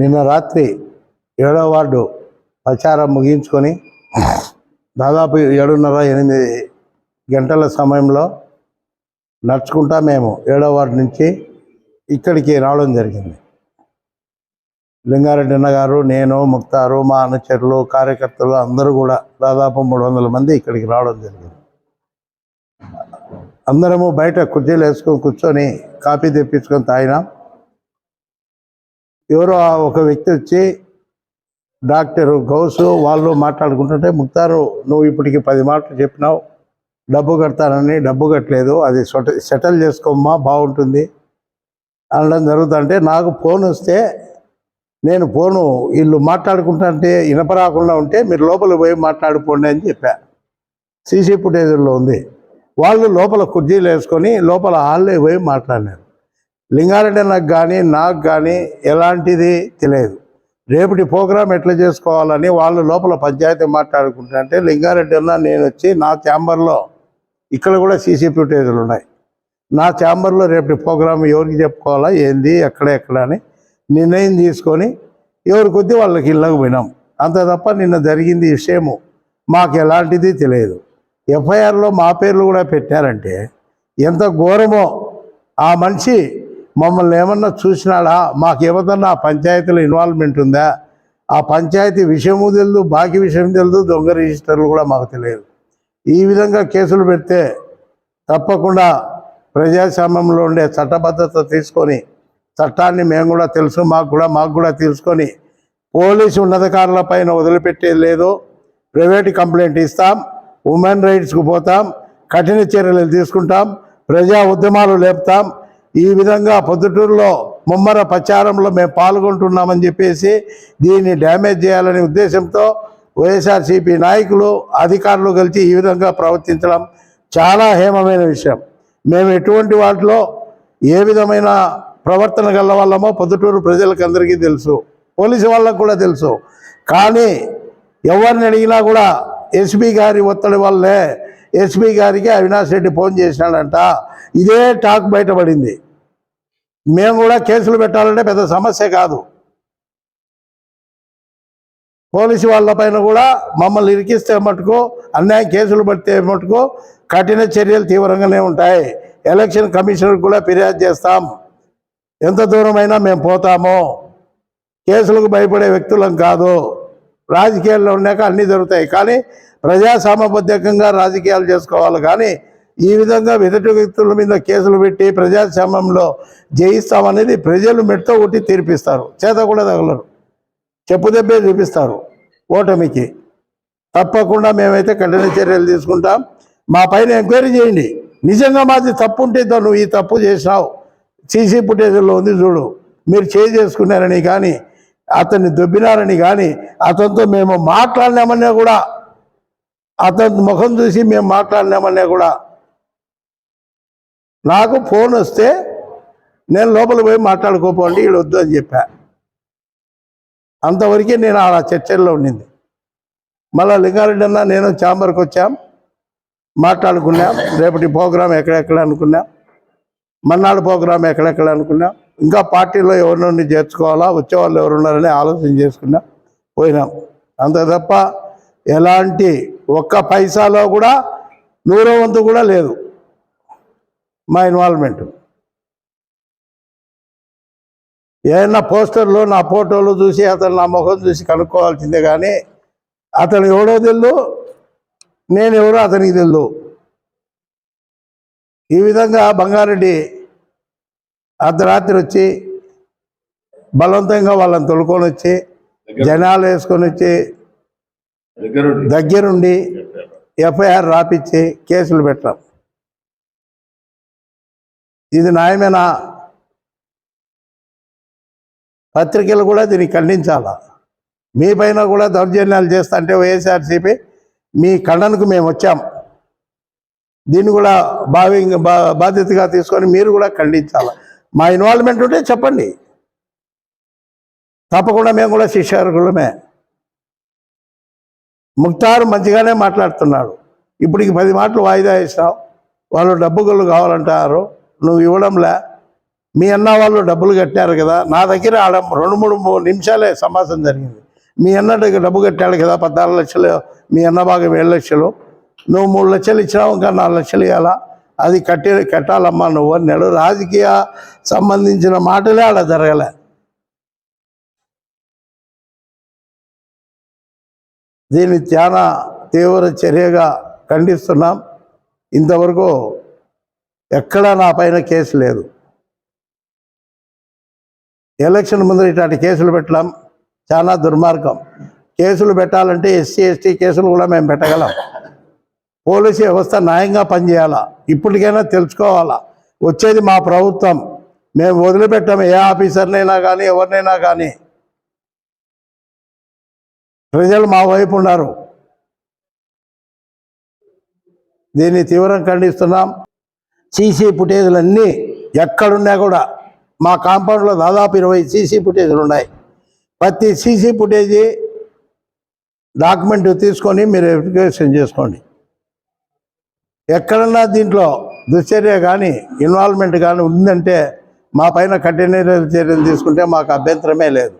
నిన్న రాత్రి ఏడో వార్డు ప్రచారం ముగించుకొని దాదాపు ఏడున్నర ఎనిమిది గంటల సమయంలో నడుచుకుంటా మేము ఏడో వార్డు నుంచి ఇక్కడికి రావడం జరిగింది. లింగారెడ్డి అన్నగారు నేను ముక్తారు మా అనుచరులు కార్యకర్తలు అందరూ కూడా దాదాపు మూడు వందల మంది ఇక్కడికి రావడం జరిగింది. అందరము బయట కుర్చీలు వేసుకొని కూర్చొని కాఫీ తెప్పించుకొని తాగినాం. ఎవరో ఒక వ్యక్తి వచ్చి డాక్టర్ గౌసు వాళ్ళు మాట్లాడుకుంటుంటే ముక్తారు నువ్వు ఇప్పటికి పది మాటలు చెప్పినావు డబ్బు కడతానని డబ్బు కట్టలేదు అది సెటిల్ చేసుకోమ్మా బాగుంటుంది. అనడం జరుగుతుంటే నాకు ఫోన్ వస్తే నేను ఫోను వీళ్ళు మాట్లాడుకుంటుంటే ఇనపరాకుండా ఉంటే మీరు లోపల పోయి మాట్లాడుకోండి అని చెప్పా. సీసీ ఫుటేజ్లో ఉంది. వాళ్ళు లోపల కుర్చీలు వేసుకొని లోపల హాల్లో పోయి మాట్లాడినారు. లింగారెడ్డి నాకు కానీ నాకు కానీ ఎలాంటిది తెలియదు. రేపటి ప్రోగ్రాం ఎట్లా చేసుకోవాలని వాళ్ళ లోపల పంచాయతీ మాట్లాడుకుంటుంటే లింగారెడ్డి అన్న నేను వచ్చి నా ఛాంబర్లో ఇక్కడ కూడా సీసీ ఫుటేజ్లు ఉన్నాయి. నా ఛాంబర్లో రేపటి ప్రోగ్రాం ఎవరికి చెప్పుకోవాలా ఏంది ఎక్కడ ఎక్కడ అని నిర్ణయం తీసుకొని ఎవరి కొద్దీ వాళ్ళకి ఇళ్ళకు పోయినాం. అంత తప్ప నిన్న జరిగింది విషయము మాకు ఎలాంటిది తెలియదు. ఎఫ్ఐఆర్లో మా పేర్లు కూడా పెట్టారంటే ఎంత ఘోరమో ఆ మనిషి మమ్మల్ని ఏమన్నా చూసినాడా? మాకు ఏమన్నా పంచాయతీలో ఇన్వాల్వ్మెంట్ ఉందా? ఆ పంచాయతీ విషయము తెలియదు బాకీ విషయం తెలియదు దొంగ రిజిస్టర్లు కూడా మాకు తెలియదు. ఈ విధంగా కేసులు పెడితే తప్పకుండా ప్రజాస్వామ్యంలో ఉండే చట్టబద్ధత తీసుకొని చట్టాన్ని మేము కూడా తెలుసు మాకు కూడా మాకు కూడా తెలుసుకొని పోలీసు ఉన్నతాధికారుల పైన వదిలిపెట్టేది లేదు. ప్రైవేట్ కంప్లైంట్ ఇస్తాం ఉమెన్ రైట్స్కు పోతాం కఠిన చర్యలు తీసుకుంటాం ప్రజా ఉద్యమాలు లేపుతాం ఈ విధంగా పొద్దుటూరులో ముమ్మర ప్రచారంలో మేము పాల్గొంటున్నామని చెప్పేసి దీన్ని డ్యామేజ్ చేయాలనే ఉద్దేశంతో వైఎస్ఆర్సీపీ నాయకులు అధికారులు కలిసి ఈ విధంగా ప్రవర్తించడం చాలా హేమమైన విషయం. మేము ఎటువంటి వాటిలో ఏ విధమైన ప్రవర్తన గల వాళ్ళమో పొద్దుటూరు ప్రజలకు అందరికీ తెలుసు. పోలీసు వాళ్ళకు కూడా తెలుసు. కానీ ఎవరిని అడిగినా కూడా ఎస్పీ గారి ఒత్తిడి వల్లే ఎస్పీ గారికి అవినాష్ రెడ్డి ఫోన్ చేసినాడంట. ఇదే టాక్ బయటపడింది. మేము కూడా కేసులు పెట్టాలంటే పెద్ద సమస్య కాదు. పోలీసు వాళ్ళ పైన కూడా మమ్మల్ని ఇరికిస్తే మటుకు అన్యాయం కేసులు పడితే మటుకు కఠిన చర్యలు తీవ్రంగానే ఉంటాయి. ఎలక్షన్ కమిషనర్ కూడా ఫిర్యాదు చేస్తాం. ఎంత దూరమైనా మేము పోతాము. కేసులకు భయపడే వ్యక్తులం కాదు. రాజకీయాల్లో ఉన్నాక అన్నీ జరుగుతాయి. కానీ ప్రజాస్వామ్యబద్ధకంగా రాజకీయాలు చేసుకోవాలి. కానీ ఈ విధంగా ఎదుటి వ్యక్తుల మీద కేసులు పెట్టి ప్రజాస్వామ్యంలో జయిస్తామనేది ప్రజలు మెట్తో కొట్టి తీర్పిస్తారు. చేత కూడా తగలరు. చెప్పు దెబ్బే చూపిస్తారు ఓటమికి. తప్పకుండా మేమైతే కఠిన చర్యలు తీసుకుంటాం. మా పైన ఎంక్వైరీ చేయండి. నిజంగా మాది తప్పు ఉంటే దో నువ్వు ఈ తప్పు చేసినావు. సీసీ ఫుటేజ్లో ఉంది చూడు. మీరు చేయి చేసుకున్నారని కానీ అతన్ని దొబ్బినారని కానీ అతనితో మేము మాట్లాడినామన్నా కూడా అతని ముఖం చూసి మేము మాట్లాడినామన్నా కూడా నాకు ఫోన్ వస్తే నేను లోపల పోయి మాట్లాడుకోపోండి వీడు వద్దు అని చెప్పా. అంతవరకే నేను ఆ చర్చల్లో ఉండింది. మళ్ళా లింగారెడ్డి అన్న నేను ఛాంబర్కి వచ్చాం మాట్లాడుకున్నాం రేపటి ప్రోగ్రాం ఎక్కడెక్కడ అనుకున్నాం మన్నాడు ప్రోగ్రాం ఎక్కడెక్కడ అనుకున్నాం ఇంకా పార్టీలో ఎవరిని చేర్చుకోవాలా వచ్చేవాళ్ళు ఎవరున్నారని ఆలోచన చేసుకున్నాం పోయినాం. అంత తప్ప ఎలాంటి ఒక్క పైసాలో కూడా నూరో వంతు కూడా లేదు. మా ఇన్వాల్వ్మెంట్ ఏదైనా పోస్టర్లు నా ఫోటోలు చూసి అతను నా ముఖం చూసి కనుక్కోవాల్సిందే కానీ అతను ఎవడో తెలు నేను ఎవరో అతనికి తెలు ఈ విధంగా బంగారెడ్డి అర్ధరాత్రి వచ్చి బలవంతంగా వాళ్ళని తొలుకొని వచ్చి జనాలు వేసుకొని వచ్చి దగ్గరుండి ఎఫ్ఐఆర్ రాపిచ్చి కేసులు పెట్టాం. ఇది న్యాయమేనా? పత్రికలు కూడా దీన్ని ఖండించాలా? మీ పైన కూడా దౌర్జన్యాలు చేస్తా అంటే వైఎస్ఆర్సీపీ మీ ఖండనకు మేము వచ్చాం. దీన్ని కూడా భావి బా- బాధ్యతగా తీసుకొని మీరు కూడా ఖండించాలి? మా ఇన్వాల్వ్మెంట్ ఉంటే చెప్పండి. తప్పకుండా మేము కూడా శిష్యార్కులమే ముక్తారు మంచిగానే మాట్లాడుతున్నాడు. ఇప్పటికి పది మాటలు వాయిదా వేసినావు. వాళ్ళు డబ్బు డబ్బులు కావాలంటారు. నువ్వు ఇవ్వడంలే. మీ అన్న వాళ్ళు డబ్బులు కట్టారు కదా నా దగ్గర ఆడ రెండు మూడు మూడు నిమిషాలే సమాసం జరిగింది. మీ అన్న దగ్గర డబ్బు కట్టాడు కదా పద్నాలుగు లక్షలు మీ అన్న భాగం ఏడు లక్షలు. నువ్వు మూడు లక్షలు ఇచ్చినావు ఇంకా నాలుగు లక్షలు ఇవ్వాలా అది కట్టి కట్టాలమ్మా నువ్వు అన్నాడు రాజకీయ సంబంధించిన మాటలే ఆడ జరగలే. దీన్ని చాలా తీవ్ర చర్యగా ఖండిస్తున్నాం. ఇంతవరకు ఎక్కడా నా పైన కేసు లేదు. ఎలక్షన్ ముందు ఇట్లాంటి కేసులు పెట్టడం చాలా దుర్మార్గం. కేసులు పెట్టాలంటే ఎస్సీ ఎస్టీ కేసులు కూడా మేము పెట్టగలం. పోలీసు వ్యవస్థ న్యాయంగా పనిచేయాలా? ఇప్పటికైనా తెలుసుకోవాలా? వచ్చేది మా ప్రభుత్వం. మేము వదిలిపెట్టాము ఏ ఆఫీసర్నైనా కానీ ఎవరినైనా కానీ. ప్రజలు మా వైపు ఉన్నారు. దీన్ని తీవ్రంగా ఖండిస్తున్నాం. సీసీ ఫుటేజ్లన్నీ ఎక్కడున్నా కూడా మా కాంపౌండ్లో దాదాపు ఇరవై సీసీ ఫుటేజ్లు ఉన్నాయి ప్రతి సీసీ ఫుటేజీ డాక్యుమెంట్ తీసుకొని మీరు వెరిఫికేషన్ చేసుకోండి. ఎక్కడన్నా దీంట్లో దుశ్చర్య కానీ ఇన్వాల్వ్మెంట్ కానీ ఉందంటే మా పైన కఠిన చర్యలు తీసుకుంటే మాకు అభ్యంతరమే లేదు.